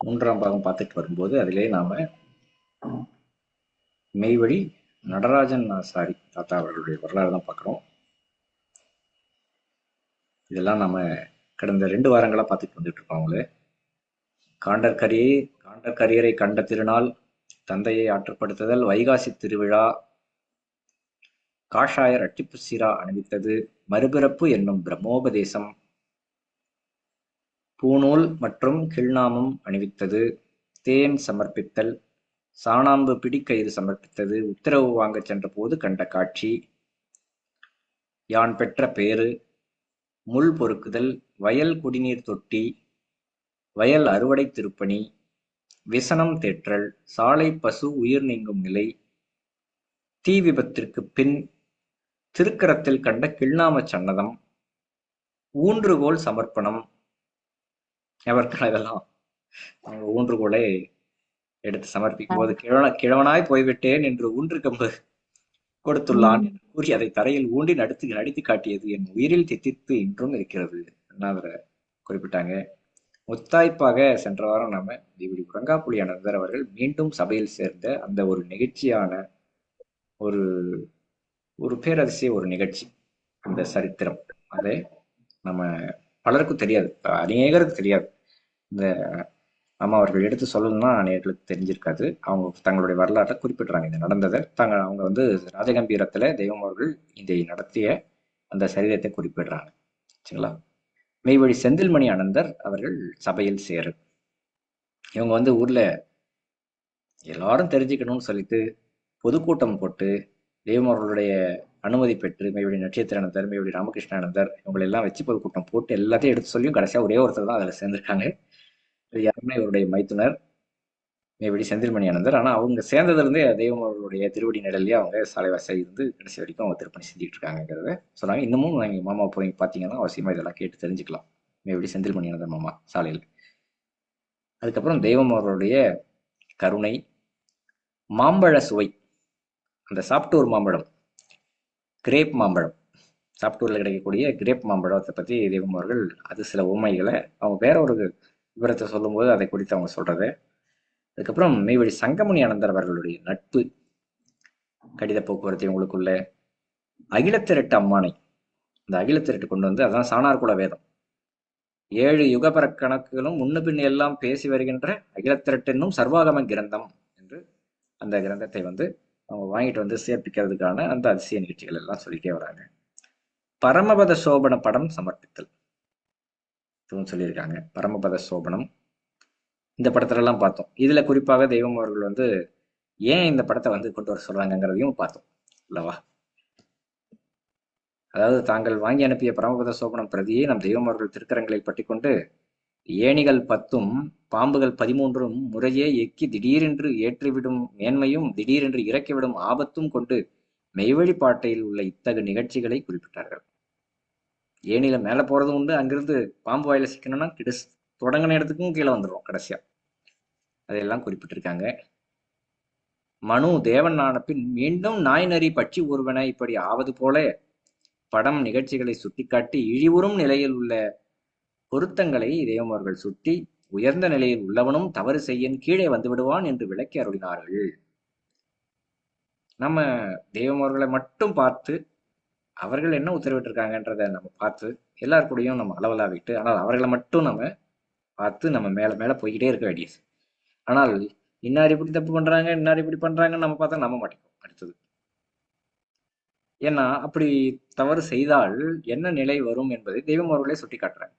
மூன்றாம் பாகம் பார்த்துட்டு வரும்போது அதிலே நாம மெய்வழி நடராஜன் ஆசாரி தாத்தா அவர்களுடைய வரலாறு தான் பார்க்குறோம். இதெல்லாம் நம்ம கடந்த ரெண்டு வாரங்களா பார்த்துட்டு வந்துட்டு இருக்கோம் அவங்கள. காண்டற்கரியை காண்டற்கரியரை கண்ட திருநாள் தந்தையை ஆற்றுப்படுத்துதல் வைகாசி திருவிழா காஷாயர் அட்டிப்பு சீரா அணிவித்தது மறுபிறப்பு என்னும் பிரம்மோபதேசம் பூநூல் மற்றும் கிள்நாமம் அணிவித்தது. தேன் சமர்ப்பித்தல். சாணாம்பு பிடிக்கயிறு சமர்ப்பித்தது. உத்தரவு வாங்கச் சென்ற போது கண்ட காட்சி. யான் பெற்ற பேறு. முள் பொறுக்குதல். வயல் குடிநீர் தொட்டி. வயல் அறுவடை திருப்பணி. விசனம் தேற்றல். சாலை பசு உயிர் நீங்கும் நிலை. தீ விபத்திற்கு பின் திருக்கரத்தில் கண்ட கிள்நாம சன்னதம். ஊன்றுகோல் சமர்ப்பணம். அவர்கள் இதெல்லாம். ஊன்றுகோலை எடுத்து சமர்ப்பிக்கும் போது கிழவன கிழவனாய் போய்விட்டேன் என்று ஊன்று கம்பு கொடுத்துள்ளான் என்று கூறி அதை தரையில் ஊண்டி நடுத்து நடித்து காட்டியது. என் உயிரில் தித்தித்து இன்றும் இருக்கிறது. அண்ணாதுரை குறிப்பிட்டாங்க? முத்தாய்ப்பாக சென்ற வாரம் நாம இப்படி உரங்காப்புலி அனந்தர் அவர்கள் மீண்டும் சபையில் சேர்ந்த அந்த ஒரு நெகிழ்ச்சியான ஒரு ஒரு பேரதிசய ஒரு நிகழ்ச்சி. அந்த சரித்திரம். அதை நம்ம பலருக்கும் தெரியாது. அநேகருக்கு தெரியாது. இந்த அம்மா அவர்கள் எடுத்து சொல்லணும்னா அநேகர்களுக்கு தெரிஞ்சிருக்காது. அவங்க தங்களுடைய வரலாற்றை குறிப்பிடுறாங்க. இது நடந்ததை தாங்க அவங்க வந்து ராஜகம்பீரத்துல தெய்வம் அவர்கள் இதை நடத்திய அந்த சரீரத்தை குறிப்பிடுறாங்க. சரிங்களா? மெய்வழி செந்தில்மணி அனந்தர் அவர்கள் சபையில் சேரு. இவங்க வந்து ஊர்ல எல்லாரும் தெரிஞ்சுக்கணும்னு சொல்லிட்டு பொதுக்கூட்டம் போட்டு தெய்வம் அவர்களுடைய அனுமதி பெற்று மெய்வழி நட்சத்திரானந்தர் மெய்வழி ராமகிருஷ்ணானந்தர் இவங்களை எல்லாம் வச்சு பொதுக்கூட்டம் போட்டு எல்லாத்தையும் எடுத்து சொல்லியும் கடைசியாக ஒரே ஒருத்தர் தான் அதில் சேர்ந்திருக்காங்க. இது யாருமே இவருடைய மைத்துனர் மேபடி செந்தில்மணி ஆனந்தர் ஆனால் அவங்க சேர்ந்ததுலேருந்தே தெய்வம் திருவடி நிழல்லையே அவங்க சாலைவாசை இருந்து கடைசி வரைக்கும் அவங்க திருப்பணி செஞ்சுட்டு இருக்காங்கிறத சொன்னாங்க. இன்னமும் எங்கள் மாமா போய் பார்த்தீங்கன்னா அவசியமாக இதெல்லாம் கேட்டு தெரிஞ்சுக்கலாம். மேபடி செந்தில்மணி ஆனந்தர் மாமா சாலையில். அதுக்கப்புறம் தெய்வம் அவர்களுடைய கருணை மாம்பழ சுவை. அந்த சாப்டூர் மாம்பழம். கிரேப் மாம்பழம். சாப்ட்வேரில் கிடைக்கக்கூடிய கிரேப் மாம்பழத்தை பற்றி தெய்வம் அவர்கள் அது சில உண்மைகளை அவங்க வேற ஒரு விவரத்தை சொல்லும்போது அதை குறித்து அவங்க சொல்கிறது அதுக்கப்புறம் மெய்வழி சங்கமணி அனந்தர் அவர்களுடைய நட்பு கடித போக்குவரத்து உங்களுக்குள்ள அகிலத்திரட்டு அம்மானை இந்த அகிலத்திரட்டு கொண்டு வந்து அதான் சாணார்குல வேதம். ஏழு யுகபர கணக்குகளும் முன்னு பின் எல்லாம் பேசி வருகின்ற அகிலத்திரட்டு என்னும் சர்வாகம கிரந்தம் என்று அந்த கிரந்தத்தை வந்து அவங்க வாங்கிட்டு வந்து சேர்ப்பிக்கிறதுக்கான அந்த அதிசய நிகழ்ச்சிகள் எல்லாம் சொல்லிட்டே வராங்க. பரமபத சோபன படம் சமர்ப்பித்தல். இதுவும் சொல்லியிருக்காங்க. பரமபத சோபனம். இந்த படத்திலலாம் பார்த்தோம். இதில் குறிப்பாக தெய்வம் அவர்கள் வந்து ஏன் இந்த படத்தை வந்து கொண்டு வர சொல்கிறாங்கங்கிறதையும் பார்த்தோம். அல்லவா அதாவது தாங்கள் வாங்கி அனுப்பிய பரமபத சோபனம் பிரதியை நம் தெய்வம் அவர்கள் திருக்கரங்களை பற்றி கொண்டு ஏணிகள் பத்தும் பாம்புகள் பதிமூன்றும் முறையே எக்கி திடீரென்று ஏற்றிவிடும் மேன்மையும் திடீரென்று இறக்கிவிடும் ஆபத்தும் கொண்டு மெய்வழி பாட்டையில் உள்ள இத்தகு நிகழ்ச்சிகளை குறிப்பிட்டார்கள். ஏனில மேல போறதும் உண்டு அங்கிருந்து பாம்பு வாயில சிக்கணும்னா கிடஸ் தொடங்கின இடத்துக்கும் கீழே வந்துடும் கடைசியா. அதையெல்லாம் குறிப்பிட்டிருக்காங்க. மனு தேவன் ஆன பின் மீண்டும் நாய் நரி பட்சி ஒருவன இப்படி ஆவது போல படம் நிகழ்ச்சிகளை சுட்டிக்காட்டி இழிவுறும் நிலையில் உள்ள பொருத்தங்களை தெய்வம் அவர்கள் சுட்டி உயர்ந்த நிலையில் உள்ளவனும் தவறு செய்யன் கீழே வந்து விடுவான் என்று விளக்கி அருளினார்கள். நம்ம தெய்வம் அவர்களை மட்டும் பார்த்து அவர்கள் என்ன உத்தரவிட்டிருக்காங்கன்றத நம்ம பார்த்து எல்லார் கூடயும் நம்ம அளவலாவிட்டு ஆனால் அவர்களை மட்டும் நம்ம பார்த்து நம்ம மேல மேல போய்கிட்டே இருக்க வேண்டியது. ஆனால் இன்னார் இப்படி தப்பு பண்றாங்க இன்னார் இப்படி பண்றாங்கன்னு நம்ம பார்த்தா நம்ப மாட்டேங்கும் அடுத்தது. ஏன்னா அப்படி தவறு செய்தால் என்ன நிலை வரும் என்பதை தெய்வம் அவர்களே சுட்டி காட்டுறாங்க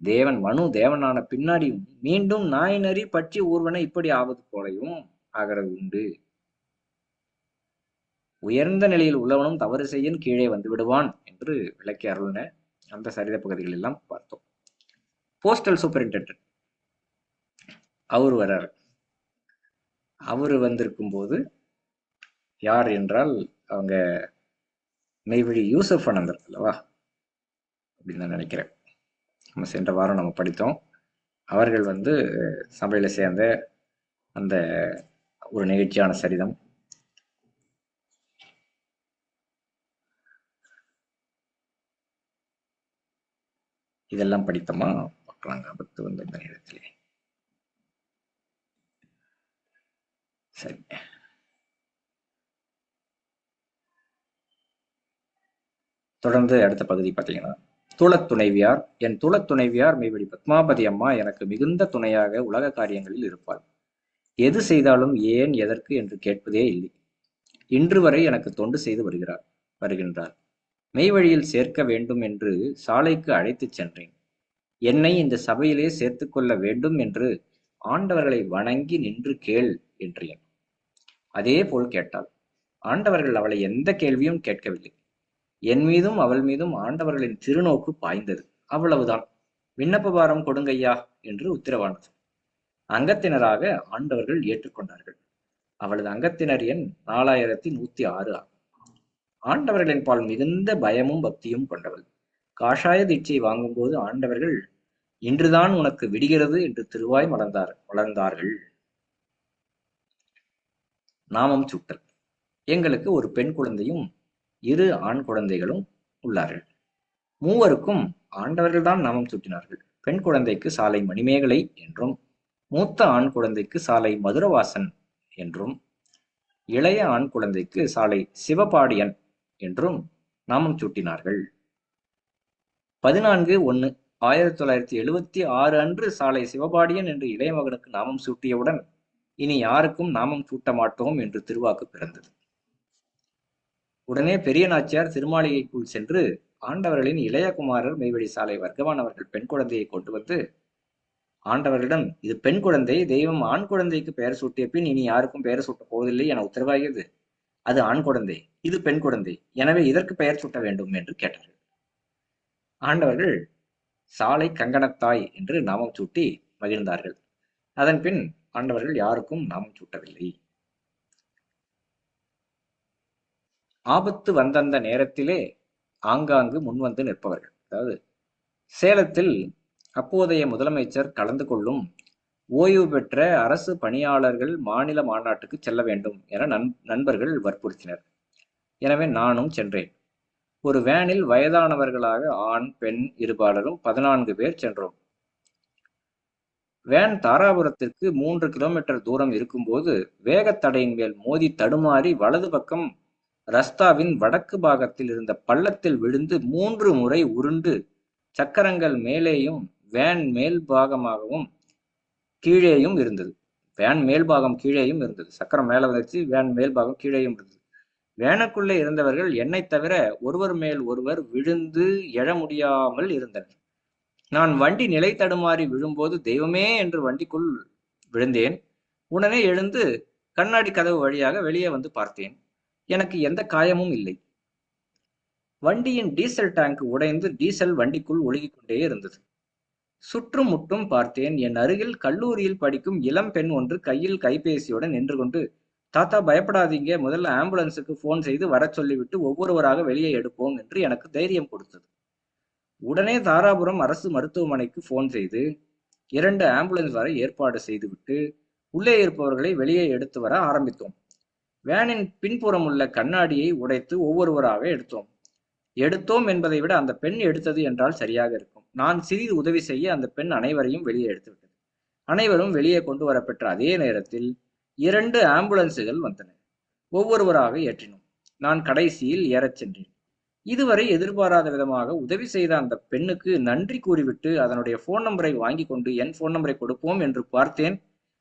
தேவன் மனு தேவனான பின்னாடியும் மீண்டும் நாய் நரி பற்றி ஊர்வன இப்படி ஆவது போலையும் ஆகிறது உண்டு. உயர்ந்த நிலையில் உள்ளவனும் தவறு செய்யன் கீழே வந்து விடுவான் என்று விளக்கி அருள்ன அந்த சரித பகுதிகள் எல்லாம் பார்த்தோம். போஸ்டல் சூப்பரிண்டென்டென்ட் அவர் வர்றார். அவர் வந்திருக்கும் போது யார் என்றால் அவங்க மெய்வழி யூசப் அனந்தர் அல்லவா? அப்படின்னு நான் நினைக்கிறேன். நம்ம சென்ற வாரம் நம்ம படித்தோம். அவர்கள் வந்து சபையில் சேர்ந்த அந்த ஒரு நிகழ்ச்சியான சரிதம். இதெல்லாம் படித்தோமா? பார்க்கலாங்க ஆபத்து வந்து இந்த நேரத்திலே. சரி. தொடர்ந்து அடுத்த பகுதி பார்த்தீங்கன்னா துளத் துணைவியார் என் துளத் துணைவியார் மெய்வழி பத்மாபதி அம்மா எனக்கு மிகுந்த துணையாக உலக காரியங்களில் இருப்பாள். எது செய்தாலும் ஏன் எதற்கு என்று கேட்பதே இல்லை. இன்று வரை எனக்கு தொண்டு செய்து வருகிறார் வருகின்றார். மெய்வழியில் சேர்க்க வேண்டும் என்று சாலைக்கு அழைத்துச் சென்றேன். என்னை இந்த சபையிலே சேர்த்து கொள்ள வேண்டும் என்று ஆண்டவர்களை வணங்கி நின்று கேள் என்றேன். அதே போல் கேட்டாள். ஆண்டவர்கள் அவளை எந்த கேள்வியும் கேட்கவில்லை. என் மீதும் அவள் மீதும் ஆண்டவர்களின் திருநோக்கு பாய்ந்தது. அவ்வளவுதான். விண்ணப்ப பாரம் கொடுங்கய்யா என்று உத்தரவானது. அங்கத்தினராக ஆண்டவர்கள் ஏற்றுக்கொண்டார்கள். அவளது அங்கத்தினர் எண் நாலாயிரத்தி நூத்தி ஆறு ஆகும் ஆண்டவர்களின் பால் மிகுந்த பயமும் பக்தியும் கொண்டவள். காஷாய தீட்சை வாங்கும்போது ஆண்டவர்கள் இன்றுதான் உனக்கு விடுகிறது என்று திருவாய் மலர்ந்தார் வளர்ந்தார்கள் நாமம் சூட்டல். எங்களுக்கு ஒரு பெண் குழந்தையும் இரு ஆண் குழந்தைகளும் உள்ளார்கள். மூவருக்கும் ஆண்டவர்கள்தான் நாமம் சூட்டினார்கள். பெண் குழந்தைக்கு சாலை மணிமேகலை என்றும் மூத்த ஆண் குழந்தைக்கு சாலை மதுரவாசன் என்றும் இளைய ஆண் குழந்தைக்கு சாலை சிவபாடியன் என்றும் நாமம் சூட்டினார்கள். பதினான்கு ஒன்னு ஆயிரத்தி தொள்ளாயிரத்தி எழுவத்தி ஆறு அன்று சாலை சிவபாடியன் என்று இளைய மகனுக்கு நாமம் சூட்டியவுடன் இனி யாருக்கும் நாமம் சூட்ட மாட்டோம் என்று திருவாக்கு பிறந்தது. உடனே பெரிய நாச்சியார் திருமாளிகைக்குள் சென்று ஆண்டவர்களின் இளையகுமாரர் மெய்வழி சாலை வர்க்கவான் அவர்கள் பெண் குழந்தையை கொண்டு வந்து ஆண்டவர்களிடம் இது பெண் குழந்தை தெய்வம் ஆண் குழந்தைக்கு பெயர் சூட்டிய பின் இனி யாருக்கும் பெயர் சூட்டப் போவதில்லை என உத்தரவாகியது. அது ஆண் குழந்தை இது பெண் குழந்தை எனவே இதற்கு பெயர் சூட்ட வேண்டும் என்று கேட்டார்கள். ஆண்டவர்கள் சாலை கங்கணத்தாய் என்று நாமம் சூட்டி மகிழ்ந்தார்கள். அதன் பின் ஆண்டவர்கள் யாருக்கும் நாமம் சூட்டவில்லை. ஆபத்து வந்தந்த நேரத்திலே ஆங்காங்கு முன்வந்து நிற்பவர்கள். அதாவது சேலத்தில் அப்போதைய முதலமைச்சர் கலந்து கொள்ளும் ஓய்வு பெற்ற அரசு பணியாளர்கள் மாநில மாநாட்டுக்கு செல்ல வேண்டும் என நண் நண்பர்கள் வற்புறுத்தினர். எனவே நானும் சென்றேன். ஒரு வேனில் வயதானவர்களாக ஆண் பெண் இருபாலரும் பதினான்கு பேர் சென்றோம். வேன் தாராபுரத்திற்கு மூன்று கிலோமீட்டர் தூரம் இருக்கும்போது வேகத்தடையின் மேல் மோதி தடுமாறி வலது பக்கம் ரஸ்தாவின் வடக்கு பாகத்தில் இருந்த பள்ளத்தில் விழுந்து மூன்று முறை உருண்டு சக்கரங்கள் மேலேயும் வேன் மேல் பாகமாகவும் கீழேயும் இருந்தது. வேன் மேல் பாகம் கீழேயும் இருந்தது. சக்கரம் மேலே வந்துச்சு வேன் மேல் பாகம் கீழேயும் இருந்தது. வேனுக்குள்ளே இருந்தவர்கள் என்னை தவிர ஒருவர் மேல் ஒருவர் விழுந்து எழ முடியாமல் இருந்தனர். நான் வண்டி நிலை தடுமாறி விழும்போது தெய்வமே என்று வண்டிக்குள் விழுந்தேன். உடனே எழுந்து கண்ணாடி கதவு வழியாக வெளியே வந்து பார்த்தேன். எனக்கு எந்த காயமும் இல்லை. வண்டியின் டீசல் டேங்க் உடைந்து டீசல் வண்டிக்குள் ஒழுகிக் கொண்டே இருந்தது. சுற்றும் முற்றும் பார்த்தேன். என் அருகில் கல்லூரியில் படிக்கும் இளம் பெண் ஒன்று கையில் கைபேசியுடன் நின்று கொண்டு தாத்தா பயப்படாதீங்க. முதல்ல ஆம்புலன்ஸுக்கு போன் செய்து வர சொல்லிவிட்டு ஒவ்வொருவராக வெளியே எடுப்போம் என்று எனக்கு தைரியம் கொடுத்தது. உடனே தாராபுரம் அரசு மருத்துவமனைக்கு போன் செய்து இரண்டு ஆம்புலன்ஸ் வர ஏற்பாடு செய்துவிட்டு உள்ளே இருப்பவர்களை வெளியே எடுத்து வர ஆரம்பித்தோம். வேனின் பின்புறம் உள்ள கண்ணாடியை உடைத்து ஒவ்வொருவராக எடுத்தோம். எடுத்தோம் என்பதை விட அந்த பெண் எடுத்தது என்றால் சரியாக இருக்கும். நான் சிறிது உதவி செய்ய அந்த பெண் அனைவரையும் வெளியே எடுத்துவிட்டது அனைவரும் வெளியே கொண்டு வரப்பெற்ற அதே நேரத்தில் இரண்டு ஆம்புலன்ஸுகள் வந்தன. ஒவ்வொருவராக ஏற்றினோம். நான் கடைசியில் ஏறச் சென்றேன். இதுவரை எதிர்பாராத விதமாக உதவி செய்த அந்த பெண்ணுக்கு நன்றி கூறிவிட்டு அதனுடைய போன் நம்பரை வாங்கி கொண்டு என் போன் நம்பரை கொடுப்போம் என்று பார்த்தேன்.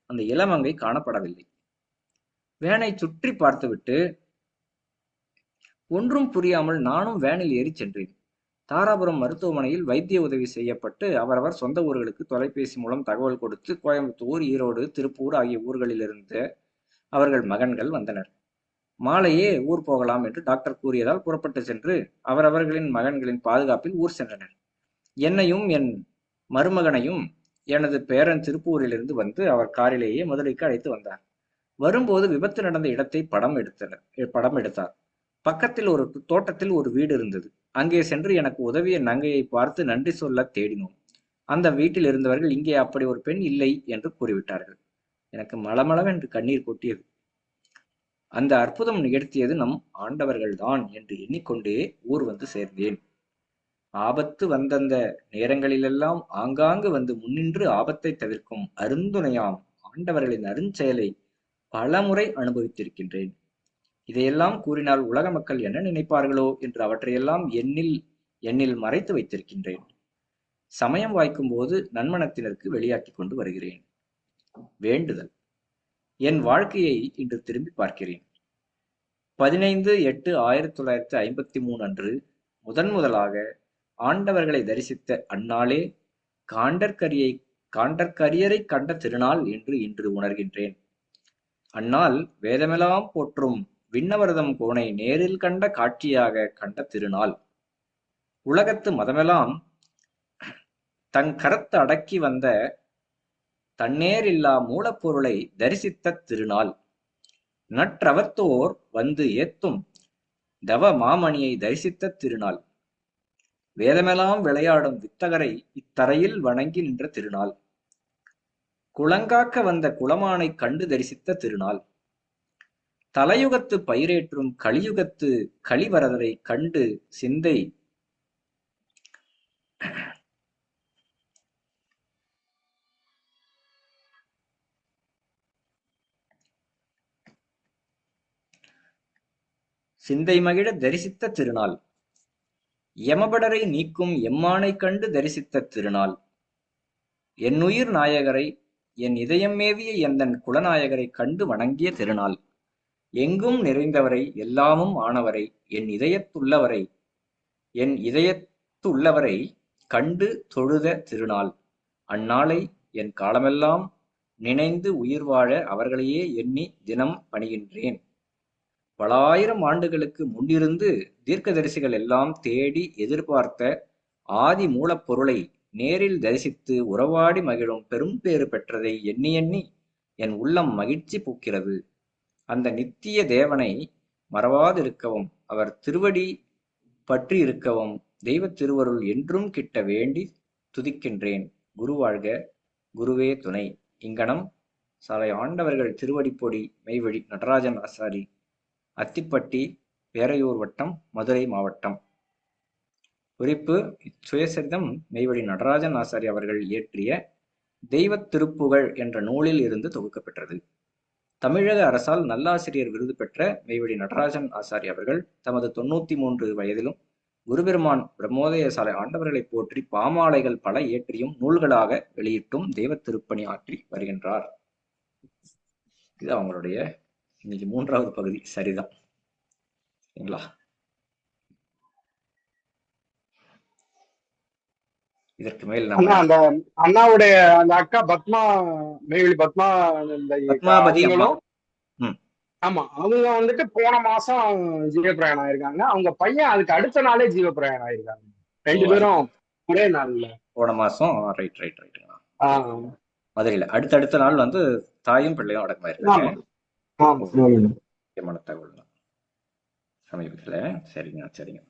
அந்த இளமங்கை காணப்படவில்லை. வேனை சுற்றி பார்த்துவிட்டு ஒன்றும் புரியாமல் நானும் வேனில் ஏறி சென்றேன். தாராபுரம் மருத்துவமனையில் வைத்திய உதவி செய்யப்பட்டு அவரவர் சொந்த ஊர்களுக்கு தொலைபேசி மூலம் தகவல் கொடுத்து கோயம்புத்தூர் ஈரோடு திருப்பூர் ஆகிய ஊர்களிலிருந்து அவர்கள் மகன்கள் வந்தனர். மாலையே ஊர் போகலாம் என்று டாக்டர் கூறியதால் புறப்பட்டு சென்று அவரவர்களின் மகன்களின் பாதுகாப்பில் ஊர் சென்றனர். என்னையும் என் மருமகனையும் எனது பேரன் திருப்பூரிலிருந்து வந்து அவர் காரிலேயே மதுரைக்கு அழைத்து வந்தார். வரும்போது விபத்து நடந்த இடத்தை படம் எடுத்தனர் படம் எடுத்தார். பக்கத்தில் ஒரு தோட்டத்தில் ஒரு வீடு இருந்தது. அங்கே சென்று எனக்கு உதவிய நங்கையை பார்த்து நன்றி சொல்ல தேடினோம். அந்த வீட்டில் இருந்தவர்கள் இங்கே அப்படி ஒரு பெண் இல்லை என்று கூறிவிட்டார்கள். எனக்கு மளமளவென்று கண்ணீர் கொட்டியது. அந்த அற்புதம் நிகழ்த்தியது நம் ஆண்டவர்கள்தான் என்று எண்ணிக்கொண்டே ஊர் வந்து சேர்ந்தேன். ஆபத்து வந்தந்த நேரங்களிலெல்லாம் ஆங்காங்கு வந்து முன்னின்று ஆபத்தை தவிர்க்கும் அருந்துணையாம் ஆண்டவர்களின் அருஞ்செயலை பலமுறை அனுபவித்திருக்கின்றேன். இதையெல்லாம் கூறினால் உலக மக்கள் என்ன நினைப்பார்களோ என்று அவற்றையெல்லாம் எண்ணில் எண்ணில் மறைத்து வைத்திருக்கின்றேன். சமயம் வாய்க்கும் போது நன்மனத்தினருக்கு வெளியாக்கி கொண்டு வருகிறேன். வேண்டுதல். என் வாழ்க்கையை இன்று திரும்பி பார்க்கிறேன். பதினைந்து எட்டு ஆயிரத்தி தொள்ளாயிரத்தி ஐம்பத்தி மூணு அன்று முதன் முதலாக ஆண்டவர்களை தரிசித்த அந்நாளே காண்டற்கரியை காண்டற்கரியரை கண்ட திருநாள் என்று இன்று உணர்கின்றேன். அந்நாள் வேதமெல்லாம் போற்றும் விண்ணவரதம் கோனை நேரில் கண்ட காட்சியாக கண்ட திருநாள். உலகத்து மதமெல்லாம் தன் கரத்து அடக்கி வந்த தன்னேரில்லா மூலப்பொருளை தரிசித்த திருநாள். நற்றவத்தோர் வந்து ஏத்தும் தவ மாமணியை தரிசித்த திருநாள். வேதமெல்லாம் விளையாடும் வித்தகரை இத்தரையில் வணங்கி நின்ற திருநாள். குளங்காக்க வந்த குளமானை கண்டு தரிசித்த திருநாள். தலையுகத்து பயிரேற்றும் கலியுகத்து கலிவரதரை கண்டு சிந்தை. சிந்தை மகிழ தரிசித்த திருநாள். யமபடரை நீக்கும் எம்மானை கண்டு தரிசித்த திருநாள். என்னுயிர் நாயகரை என் இதயம் மேவிய எந்தன் குலநாயகரை கண்டு வணங்கிய திருநாள். எங்கும் நிறைந்தவரை எல்லாமும் ஆனவரை என் இதயத்துள்ளவரை என் இதயத்துள்ளவரை கண்டு தொழுத திருநாள். அந்நாளை என் காலமெல்லாம் நினைந்து உயிர் வாழ அவர்களையே எண்ணி தினம் பணிகின்றேன். பலாயிரம் ஆண்டுகளுக்கு முன்னிருந்து தீர்க்கதரிசிகள் எல்லாம் தேடி எதிர்பார்த்த ஆதி மூலப்பொருளை நேரில் தரிசித்து உறவாடி மகிழும் பெரும் பேறு பெற்றதை எண்ணி எண்ணி என் உள்ளம் மகிழ்ச்சி பூக்கிறது. அந்த நித்திய தேவனை மறவாதிருக்கவும் அவர் திருவடி பற்றி இருக்கவும் தெய்வ திருவருள் என்றும் கிட்ட வேண்டி துதிக்கின்றேன். குரு வாழ்க குருவே துணை. இங்கனம் சாலை ஆண்டவர்கள் திருவடிப்பொடி மெய்வழி நடராஜன் ஆசாரி அத்திப்பட்டி பேரையூர் வட்டம் மதுரை மாவட்டம். குறிப்பு சுயசரிதம் மெய்வழி நடராஜன் ஆசாரி அவர்கள் இயற்றிய தெய்வத் திருப்புகழ் என்ற நூலில் இருந்து தொகுக்கப்பெற்றது தமிழக அரசால் நல்லாசிரியர் விருது பெற்ற மெய்வழி நடராஜன் ஆசாரி அவர்கள் தமது தொண்ணூத்தி மூன்று வயதிலும் குருபெருமான் பிரம்மோதய சாலை ஆண்டவர்களை போற்றி பாமாலைகள் பல இயற்றியும் நூல்களாக வெளியிட்டும் தெய்வ திருப்பணி ஆற்றி வருகின்றார். இது அவங்களுடைய இன்னைக்கு மூன்றாவது பகுதி. சரிதான். சரிங்களா? இதற்கு மேல் நம்ம அந்த அண்ணாவுடைய அந்த அக்கா பத்மா மெய்வெளி பத்மா இந்த. ஆமா அவங்க வந்துட்டு போன மாசம் ஜீவபிரயாணம் ஆயிருக்காங்க. அவங்க பையன் அதுக்கு அடுத்த நாளே ஜீவபிரயாணம் ஆயிருக்காங்க. ரெண்டு பேரும் ஒரே நாள்ல. போன மாசம் ரைட் ரைட் ஆஹ் மதுரையில. அடுத்தடுத்த நாள் வந்து தாயும் பிள்ளையும் அடக்கமாயிருக்காங்க. முக்கியமான தகவல் சமீபத்துல. சரிங்க சரிங்க.